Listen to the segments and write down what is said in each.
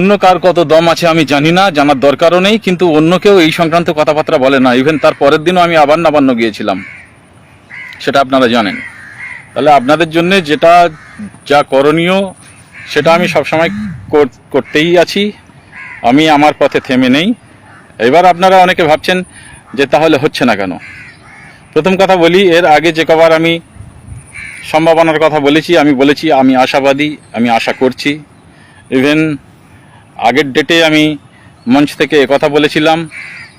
অন্য কার কত দম আছে আমি জানি না, জানার দরকারও নেই, কিন্তু অন্য কেউ এই সংক্রান্ত কথাবার্তা বলে না। ইভেন তার পরের দিনও আমি আবার নাবান্ন গিয়েছিলাম। সেটা আপনারা জানেন। তাহলে আপনাদের জন্য যেটা যা করণীয়, সেটা আমি সবসময় কর- করতেই আছি। আমি আমার পথে থেমে নেই। এবার আপনারা অনেকে ভাবছেন যে তাহলে হচ্ছে না কেন? প্রথম কথা বলি, এর আগে যে কবার আমি সম্ভাবনার কথা বলেছি, আমি বলেছি আমি আশাবাদী, আমি আশা করছি। ইভেন আগের ডেটে আমি মঞ্চ থেকে কথা বলেছিলাম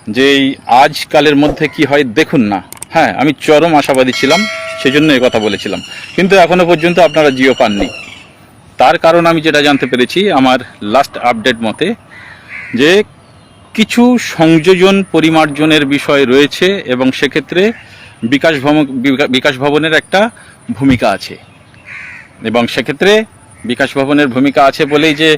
যে আজকালের মধ্যে কি হয় দেখুন না। হ্যাঁ আমি চরম আশাবাদী ছিলাম, সেজন্য কথা বলেছিলাম। কিন্তু এখনও পর্যন্ত আপনারা জিও পাননি। তার কারণ আমি যেটা জানতে পেরেছি আমার লাস্ট আপডেট মতে যে কিছু সংযোজন পরিমার্জনের বিষয় রয়েছে এবং সেক্ষেত্রে বিকাশ ভবন বিকাশ ভবনের একটা ভূমিকা আছে। এবং সেক্ষেত্রে বিকাশ ভবনের ভূমিকা আছে বলেই যে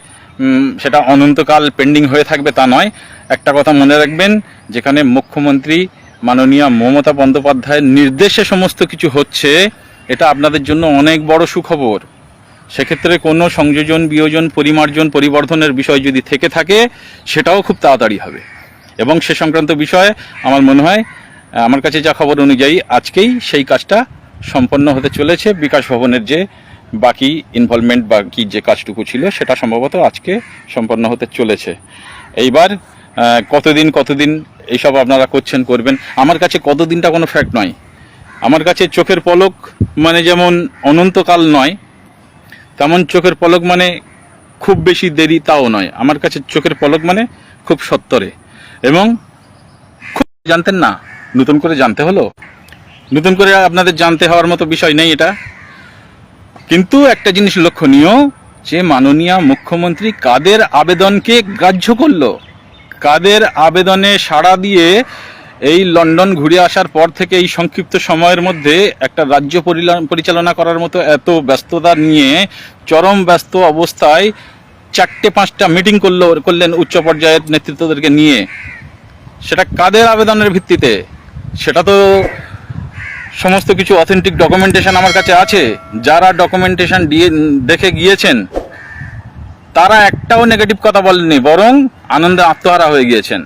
সেটা অনন্তকাল পেন্ডিং হয়ে থাকবে তা নয়। একটা কথা মনে রাখবেন, যেখানে মুখ্যমন্ত্রী মাননীয় মমতা বন্দ্যোপাধ্যায়ের নির্দেশে সমস্ত কিছু হচ্ছে, এটা আপনাদের জন্য অনেক বড় সুখবর। সেক্ষেত্রে কোনো সংযোজন, বিয়োজন, পরিমার্জন, পরিবর্ধনের বিষয় যদি থেকে থাকে, সেটাও খুব তাড়াতাড়ি হবে। এবং সে সংক্রান্ত বিষয়ে আমার মনে হয়, আমার কাছে যা খবর অনুযায়ী আজকেই সেই কাজটা সম্পন্ন হতে চলেছে। বিকাশ ভবনের যে বাকি ইনভলভমেন্ট বাকি যে কাজটুকু ছিল, সেটা সম্ভবত আজকে সম্পন্ন হতে চলেছে। এইবার কতদিন কতদিন এইসব আপনারা করছেন, করবেন? আমার কাছে কতদিনটা কোনো ফ্যাক্ট নয়। আমার কাছে চোখের পলক মানে যেমন অনন্তকাল নয়, তেমন চোখের পলক মানে খুব বেশি দেরি তাও নয়। আমার কাছে চোখের পলক মানে খুব সত্তরে। এবং খুব জানতেন না, নতুন করে জানতে হলো? নতুন করে আপনাদের জানতে হওয়ার মতো বিষয় নেই এটা। কিন্তু একটা জিনিস লক্ষণীয়, যে মাননীয় মুখ্যমন্ত্রী কাদের আবেদনকে গ্রাহ্য করল? কাদের আবেদনে সাড়া দিয়ে এই লন্ডন ঘুরে আসার পর থেকে এই সংক্ষিপ্ত সময়ের মধ্যে একটা রাজ্য পরিচালনা করার মতো এত ব্যস্ততা নিয়ে চরম ব্যস্ত অবস্থায় চারটে পাঁচটা মিটিং করল, করলেন উচ্চ পর্যায়ের নেতৃত্বদেরকে নিয়ে। সেটা কাদের আবেদনের ভিত্তিতে? সেটা তো সমস্ত কিছু অথেন্টিক ডকুমেন্টেশন আমার কাছে আছে। যারা ডকুমেন্টেশন দিয়ে দেখে গিয়েছেন, তারা একটাও নেগেটিভ কথা বলেননি, বরং আনন্দে আত্মহারা হয়ে গিয়েছেন।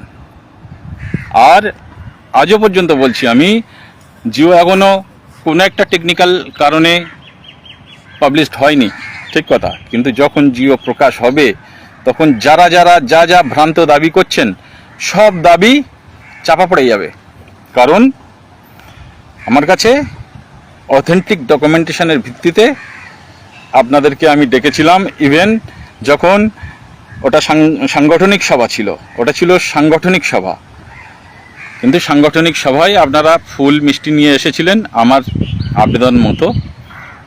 আর আজও পর্যন্ত বলছি আমি, জিও এখনও কোনো একটা টেকনিক্যাল কারণে পাবলিশড হয়নি, ঠিক কথা। কিন্তু যখন জিও প্রকাশ হবে, তখন যারা যারা যা যা ভ্রান্ত দাবি করছেন, সব দাবি চাপা পড়ে যাবে। কারণ আমার কাছে অথেন্টিক ডকুমেন্টেশনের ভিত্তিতে আপনাদেরকে আমি ডেকেছিলাম ইভেন যখন ওটা সাংগঠনিক সভা ছিল, ওটা ছিল সাংগঠনিক সভা। কিন্তু সাংগঠনিক সভায় আপনারা ফুল মিষ্টি নিয়ে এসেছিলেন আমার আবেদন মতো।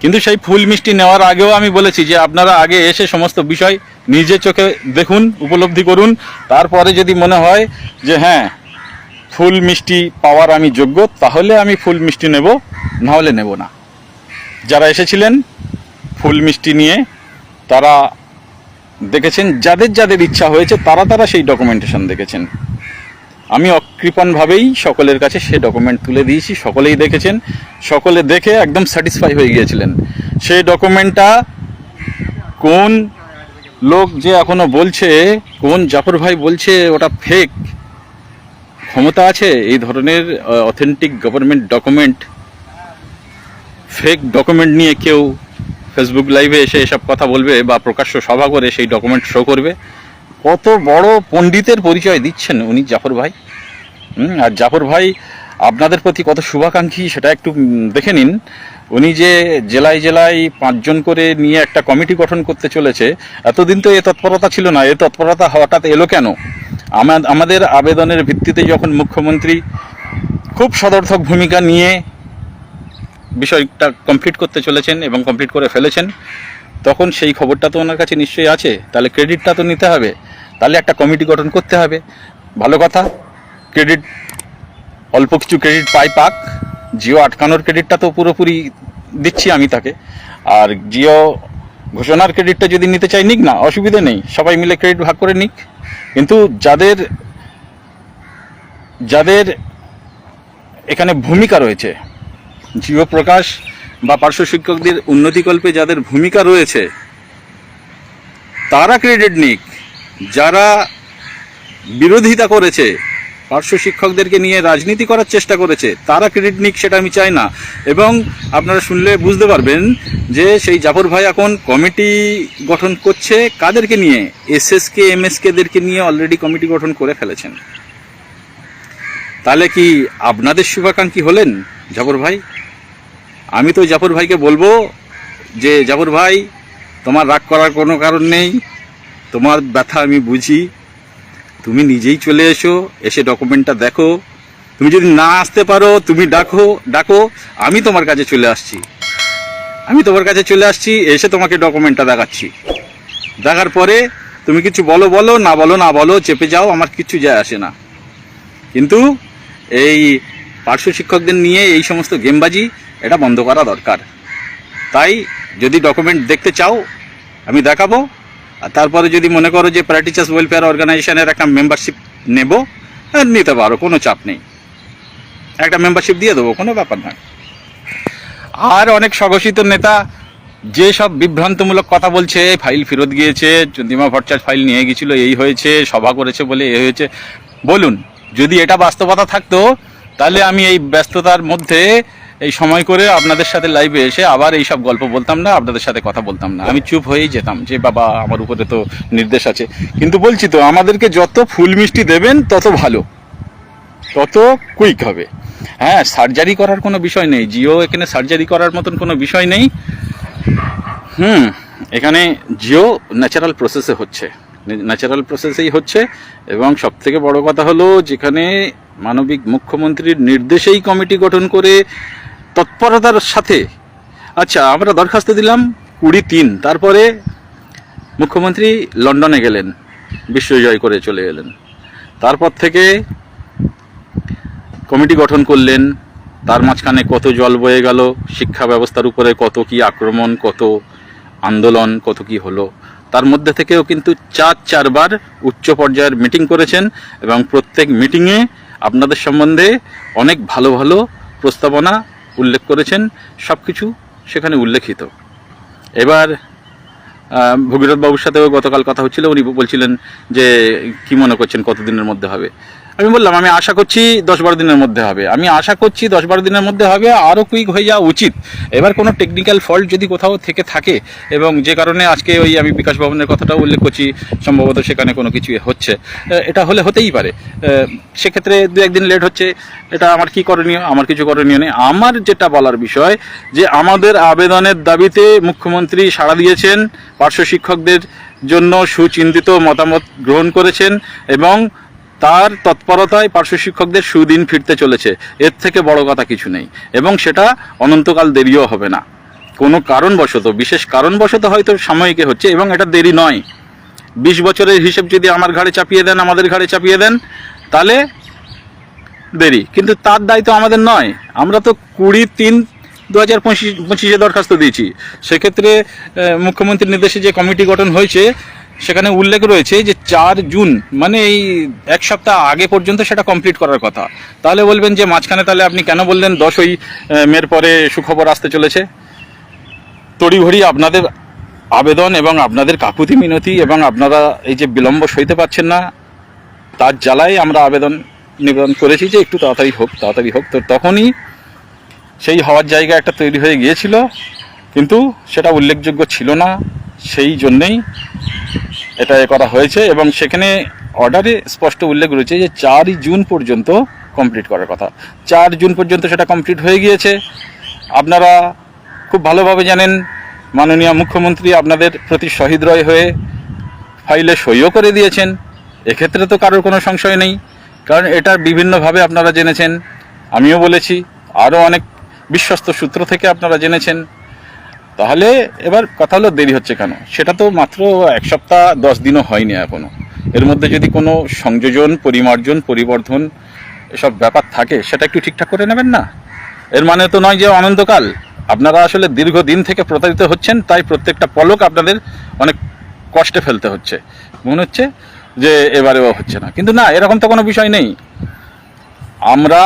কিন্তু সেই ফুল মিষ্টি নেওয়ার আগেও আমি বলেছি যে আপনারা আগে এসে সমস্ত বিষয় নিজে চোখে দেখুন, উপলব্ধি করুন। তারপরে যদি মনে হয় যে হ্যাঁ ফুল মিষ্টি পাওয়ার আমি যোগ্য, তাহলে আমি ফুল মিষ্টি নেব না হলে নেব না। যারা এসেছিলেন ফুল মিষ্টি নিয়ে, তারা দেখেছেন, যাদের যাদের ইচ্ছা হয়েছে, তারা তারা সেই ডকুমেন্টেশন দেখেছেন। আমি অকৃপণভাবেই সকলের কাছে সে ডকুমেন্ট তুলে দিয়েছি, সকলেই দেখেছেন, সকলে দেখে একদম স্যাটিসফাই হয়ে গিয়েছিলেন। সেই ডকুমেন্টটা কোন লোক যে এখনও বলছে, কোন জাফর ভাই বলছে, ওটা ফেক ক্ষমতা আছে? এই ধরনের authentic government document fake document নিয়ে কেউ ফেসবুক লাইভে এসে এসব কথা বলবে বা প্রকাশ্য সভা করে সেই ডকুমেন্ট শো করবে। কত বড় পণ্ডিতের পরিচয় দিচ্ছেন উনি, জাফর ভাই। আর জাফর ভাই, আপনাদের প্রতি কত শুভাকাঙ্ক্ষী সেটা একটু দেখে নিন। উনি যে জেলায় জেলায় পাঁচজন করে নিয়ে একটা কমিটি গঠন করতে চলেছে, এতদিন তো এ তৎপরতা ছিল না। এ তৎপরতা হঠাৎ এলো কেন? আমাদের আবেদনের ভিত্তিতে যখন মুখ্যমন্ত্রী খুব সদর্থক ভূমিকা নিয়ে বিষয়টা কমপ্লিট করতে চলেছেন এবং কমপ্লিট করে ফেলেছেন, তখন সেই খবরটা তো ওনার কাছে নিশ্চয়ই আছে। তাহলে ক্রেডিটটা তো নিতে হবে। তাহলে একটা কমিটি গঠন করতে হবে। ভালো কথা ক্রেডিট অল্প কিছু ক্রেডিট পাই পাক। জিও আটকানোর ক্রেডিটটা তো পুরোপুরি দিচ্ছি আমি তাকে। আর জিও ঘোষণার ক্রেডিটটা যদি নিতে চাই, নিক না, অসুবিধা নেই। সবাই মিলে ক্রেডিট ভাগ করে নিক। কিন্তু যাদের যাদের এখানে ভূমিকা রয়েছে জীবপ্রকাশ প্রকাশ বা পার্শ্ব শিক্ষকদের উন্নতিকল্পে যাদের ভূমিকা রয়েছে, তারা ক্রেডিট নিক, যারা বিরোধিতা করেছে পার্শ্ব শিক্ষকদেরকে নিয়ে রাজনীতি করার চেষ্টা করেছে, তারা ক্রেডিট নিক সেটা আমি চাই না। এবং আপনারা শুনলে বুঝতে পারবেন যে সেই জাফর ভাই এখন কমিটি গঠন করছে কাদেরকে নিয়ে? এসএসকে এমএসকেদেরকে নিয়ে অলরেডি কমিটি গঠন করে ফেলেছেন। তাহলে কি আপনাদের শুভাকাঙ্ক্ষী হলেন জাফর ভাই? আমি তো জাফর ভাইকে বলব যে, জাফর ভাই, তোমার রাগ করার কোনো কারণ নেই, তোমার ব্যথা আমি বুঝি। তুমি নিজেই চলে এসো, এসে ডকুমেন্টটা দেখো। তুমি যদি না আসতে পারো, তুমি ডাকো ডাকো, আমি তোমার কাছে চলে আসছি। আমি তোমার কাছে চলে আসছি, এসে তোমাকে ডকুমেন্টটা দেখাচ্ছি। দেখার পরে তুমি কিছু বলো বলো, না বলো না বলো, চেপে যাও, আমার কিছু যায় আসে না। কিন্তু এই পার্শ্ব শিক্ষকদের নিয়ে এই সমস্ত গেমবাজি, এটা বন্ধ করা দরকার। তাই যদি ডকুমেন্ট দেখতে চাও, আমি দেখাবো। আর তারপরে যদি মনে করো যে প্র্যাকটিচার্স ওয়েলফেয়ার অর্গানাইজেশনের একটা মেম্বারশিপ নেব হ্যাঁ, নিতে পারো কোনো চাপ নেই। একটা মেম্বারশিপ দিয়ে দেবো কোনো ব্যাপার নয়। আর অনেক স্বঘোষিত নেতা যে সব বিভ্রান্তমূলক কথা বলছে ফাইল ফেরত গিয়েছে চন্দ্রিমা ভট্টাচার্য ফাইল নিয়ে গেছিল এই হয়েছে সভা করেছে বলে এই হয়েছে। বলুন যদি এটা বাস্তবতা থাকতো তাহলে আমি এই ব্যস্ততার মধ্যে এই সময় করে আপনাদের সাথে লাইভে এসে আবার এই সব গল্প বলতাম না, আপনাদের সাথে কথা বলতাম না। আমি চুপ হয়েই যেতাম যে বাবা আমার উপরে তো নির্দেশ আছে। কিন্তু বলছি তো, আমাদেরকে যত ফুল মিষ্টি দেবেন, তত ভালো। তত কুইক হবে। হ্যাঁ সার্জারি করার কোনো বিষয় নেই। জিও এখানে সার্জারি করার মতন কোনো বিষয় নেই। হুম, এখানে জিও ন্যাচারাল প্রসেসে হচ্ছে। ন্যাচারাল প্রসেসেই হচ্ছে এবং সব থেকে বড় কথা হলো, যেখানে মানবিক মুখ্যমন্ত্রীর নির্দেশেই কমিটি গঠন করে তৎপরতার সাথে। আচ্ছা আমরা দরখাস্ত দিলাম কুড়ি তিন। তারপরে মুখ্যমন্ত্রী লন্ডনে গেলেন, বিশ্বজয় করে চলে গেলেন তারপর থেকে কমিটি গঠন করলেন, তার মাঝখানে কত জল বয়ে গেল, শিক্ষা ব্যবস্থার উপরে কত কি আক্রমণ, কত আন্দোলন, কত কি হলো। তার মধ্যে থেকেও কিন্তু চার, চারবার উচ্চ পর্যায়ের মিটিং করেছেন এবং প্রত্যেক মিটিংয়ে আপনাদের সম্বন্ধে অনেক ভালো ভালো প্রস্তাবনা উল্লেখ করেছেন সব কিছু সেখানে উল্লেখিত। এবার আহ, ভগীরথ বাবুর সাথেও গতকাল কথা হচ্ছিল উনি বলছিলেন যে কি মনে করছেন কতদিনের মধ্যে হবে? আমি বললাম, আমি আশা করছি দশ বারো দিনের মধ্যে হবে। আমি আশা করছি দশ বারো দিনের মধ্যে হবে, আরও কুইক হয়ে যাওয়া উচিত। এবার কোনো টেকনিক্যাল ফল্ট যদি কোথাও থেকে থাকে, এবং যে কারণে আজকে ওই আমি বিকাশ ভবনের কথাটাও উল্লেখ করছি, সম্ভবত সেখানে কোনো কিছু হচ্ছে। এটা হলে হতেই পারে। সেক্ষেত্রে দু একদিন লেট হচ্ছে, এটা আমার কি করণীয়? আমার কিছু করণীয় নেই। আমার যেটা বলার বিষয়, যে আমাদের আবেদনের দাবিতে মুখ্যমন্ত্রী সাড়া দিয়েছেন, পার্শ্ব শিক্ষকদের জন্য সুচিন্তিত মতামত গ্রহণ করেছেন, এবং তার তৎপরতায় পার্শ্ব শিক্ষকদের সুদিন ফিরতে চলেছে। এর থেকে বড় কথা কিছু নেই। এবং সেটা অনন্তকাল দেরিও হবে না। কোনো কারণবশত, বিশেষ কারণবশত হয়তো সাময়িকে হচ্ছে এবং এটা দেরি নয়। বিশ বছরের হিসেব যদি আমার ঘাড়ে চাপিয়ে দেন, আমাদের ঘাড়ে চাপিয়ে দেন, তাহলে দেরি। কিন্তু তার দায়িত্ব আমাদের নয়। আমরা তো কুড়ি তিন দু হাজার পঁচিশ, পঁচিশে দরখাস্ত দিয়েছি। সেক্ষেত্রে মুখ্যমন্ত্রীর নির্দেশে যে কমিটি গঠন হয়েছে সেখানে উল্লেখ রয়েছে যে চার জুন মানে এই এক সপ্তাহ আগে পর্যন্ত সেটা কমপ্লিট করার কথা। তাহলে বলবেন যে মাঝখানে তাহলে আপনি কেন বললেন দশই মের পরে সুখবর আসতে চলেছে? তড়িঘড়ি আপনাদের আবেদন এবং আপনাদের কাকুতি মিনতি এবং আপনারা এই যে বিলম্ব সইতে পারছেন না, তার জ্বালায় আমরা আবেদন নিবেদন করেছি যে একটু তাড়াতাড়ি হোক তাড়াতাড়ি হোক। তো তখনই সেই হওয়ার জায়গা একটা তৈরি হয়ে গিয়েছিল, কিন্তু সেটা উল্লেখযোগ্য ছিল না। সেই জন্যেই এটা করা হয়েছে এবং সেখানে অর্ডারে স্পষ্ট উল্লেখ রয়েছে যে চারই জুন পর্যন্ত কমপ্লিট করার কথা। চার জুন পর্যন্ত সেটা কমপ্লিট হয়ে গিয়েছে। আপনারা খুব ভালোভাবে জানেন, মাননীয় মুখ্যমন্ত্রী আপনাদের প্রতি সহৃদয় হয়ে ফাইলে সইও করে দিয়েছেন। এক্ষেত্রে তো কারোর কোনো সংশয় নেই, কারণ এটা বিভিন্নভাবে আপনারা জেনেছেন। আমিও বলেছি, আরও অনেক বিশ্বস্ত সূত্র থেকে আপনারা জেনেছেন। তাহলে এবার কথা হলো দেরি হচ্ছে কেন? সেটা তো মাত্র এক সপ্তাহ, দশ দিনও হয়নি এখনও। এর মধ্যে যদি কোনো সংযোজন, পরিমার্জন, পরিবর্ধন এসব ব্যাপার থাকে, সেটা একটু ঠিকঠাক করে নেবেন না? এর মানে তো নয় যে অনন্তকাল। আপনারা আসলে দীর্ঘদিন থেকে প্রতারিত হচ্ছেন, তাই প্রত্যেকটা পলক আপনাদের অনেক কষ্টে ফেলতে হচ্ছে। মনে হচ্ছে যে এবারেও হচ্ছে না। কিন্তু না, এরকম তো কোনো বিষয় নেই। আমরা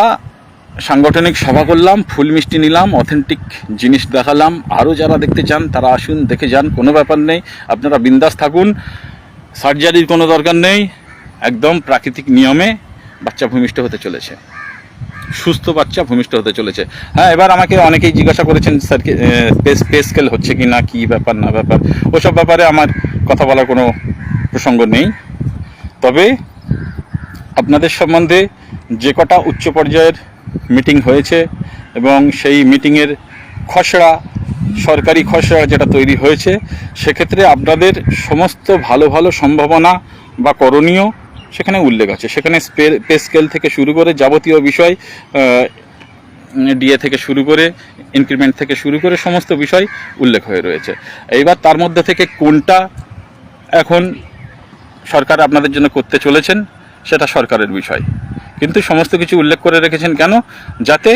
সাংগঠনিক সভা করলাম, ফুল মিষ্টি নিলাম অথেন্টিক জিনিস দেখালাম। আরও যারা দেখতে চান, তারা আসুন, দেখে যান, কোনো ব্যাপার নেই। আপনারা বিন্দাস থাকুন। সার্জারির কোনো দরকার নেই। একদম প্রাকৃতিক নিয়মে বাচ্চা ভূমিষ্ঠ হতে চলেছে। সুস্থ বাচ্চা ভূমিষ্ঠ হতে চলেছে। হ্যাঁ এবার আমাকে অনেকেই জিজ্ঞাসা করেছেন, স্যার পে স্কেল হচ্ছে কি না, কি ব্যাপার, না ব্যাপার? ওসব ব্যাপারে আমার কথা বলার কোনো প্রসঙ্গ নেই। তবে আপনাদের সম্বন্ধে যে কটা উচ্চ পর্যায়ের মিটিং হয়েছে এবং সেই মিটিংয়ের খসড়া, সরকারি খসড়া যেটা তৈরি হয়েছে, সেক্ষেত্রে আপনাদের সমস্ত ভালো ভালো সম্ভাবনা বা করণীয় সেখানে উল্লেখ আছে। সেখানে পে স্কেল থেকে শুরু করে যাবতীয় বিষয় ডিএ থেকে শুরু করে ইনক্রিমেন্ট থেকে শুরু করে সমস্ত বিষয় উল্লেখ হয়ে রয়েছে। এইবার তার মধ্যে থেকে কোনটা এখন সরকার আপনাদের জন্য করতে চলেছেন, সেটা সরকারের বিষয়। কিন্তু সমস্ত কিছু উল্লেখ করে রেখেছেন কেন? যাতে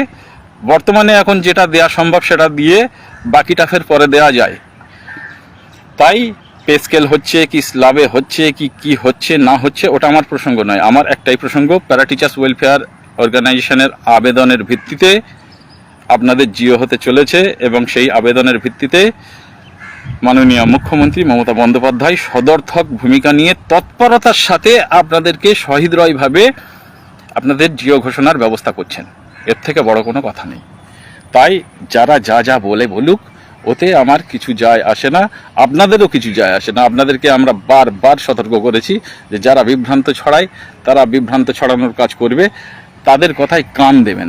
বর্তমানে এখন যেটা দেয়া সম্ভব সেটা দিয়ে বাকিটা ফের পরে দেয়া যায়। তাই পে স্কেল হচ্ছে, কি স্লাবে হচ্ছে, কি কি হচ্ছে, না হচ্ছে, ওটা আমার প্রসঙ্গ নয়। আমার একটাই প্রসঙ্গ, প্যারা টিচার্স ওয়েলফেয়ার অর্গানাইজেশনের আবেদনের ভিত্তিতে আপনাদের জিও হতে চলেছে এবং সেই আবেদনের ভিত্তিতে মাননীয় মুখ্যমন্ত্রী মমতা বন্দ্যোপাধ্যায় সদর্থক ভূমিকা নিয়ে তৎপরতার সাথে আপনাদেরকে সহৃদয়ভাবে আপনাদের জিও ঘোষণার ব্যবস্থা করছেন। এর থেকে বড় কোনো কথা নেই। তাই যারা যা যা বলে বলুক, ওতে আমার কিছু যায় আসে না, আপনাদেরও কিছু যায় আসে না। আপনাদেরকে আমরা বারবার সতর্ক করেছি যে যারা বিভ্রান্ত ছড়ায়, তারা বিভ্রান্ত ছড়ানোর কাজ করবে। তাদের কথায় কান দেবেন।